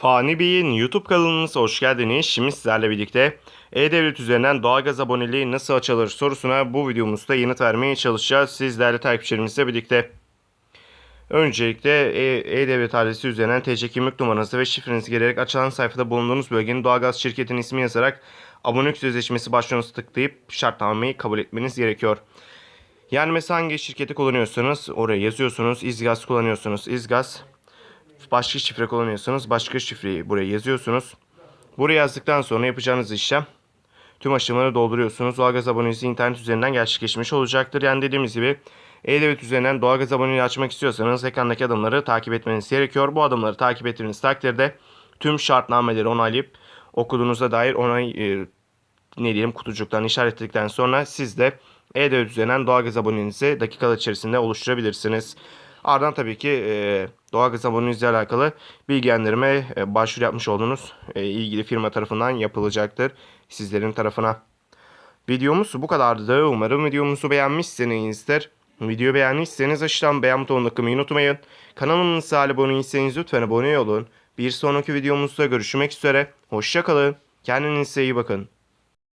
Fani Bey'in YouTube kanalınıza hoş geldiniz. Şimdi sizlerle birlikte E-Devlet üzerinden doğalgaz aboneliği nasıl açılır sorusuna bu videomuzda yanıt vermeye çalışacağız. Siz değerli takipçilerimizle birlikte. Öncelikle E- E-Devlet adresi üzerinden TC kimlik numaranızı ve şifrenizi girerek açılan sayfada bulunduğunuz bölgenin doğalgaz şirketinin ismi yazarak abonelik sözleşmesi başvurunuzu tıklayıp şartnameyi kabul etmeniz gerekiyor. Yani mesela hangi şirketi kullanıyorsanız oraya yazıyorsunuz. İzgaz kullanıyorsunuz. İzgaz başka şifre kullanıyorsanız başka şifreyi buraya yazıyorsunuz. Buraya yazdıktan sonra yapacağınız işlem tüm aşamaları dolduruyorsunuz. Doğalgaz abonesi internet üzerinden gerçekleşmiş olacaktır. Yani dediğimiz gibi E-Devlet üzerinden doğalgaz aboneliği açmak istiyorsanız ekrandaki adımları takip etmeniz gerekiyor. Bu adımları takip ettiğiniz takdirde tüm şartnameleri onaylayıp okuduğunuza dair onay e, ne diyelim kutucuktan işaretledikten sonra siz de E-Devlet üzerinden doğalgaz aboneliğinizi dakikalar içerisinde oluşturabilirsiniz. Ardından tabii ki e, doğalgaz aboneliğinizle alakalı bilgilendirme e, başvuru yapmış olduğunuz e, ilgili firma tarafından yapılacaktır sizlerin tarafına. Videomuz bu kadardı. Umarım videomuzu beğenmişsinizdir. Videoyu beğendiyseniz aşağıdan beğen butonuna tıklamayı unutmayın. Kanalımıza abone değilseniz lütfen abone olun. Bir sonraki videomuzda görüşmek üzere. Hoşçakalın. Kendinize iyi bakın.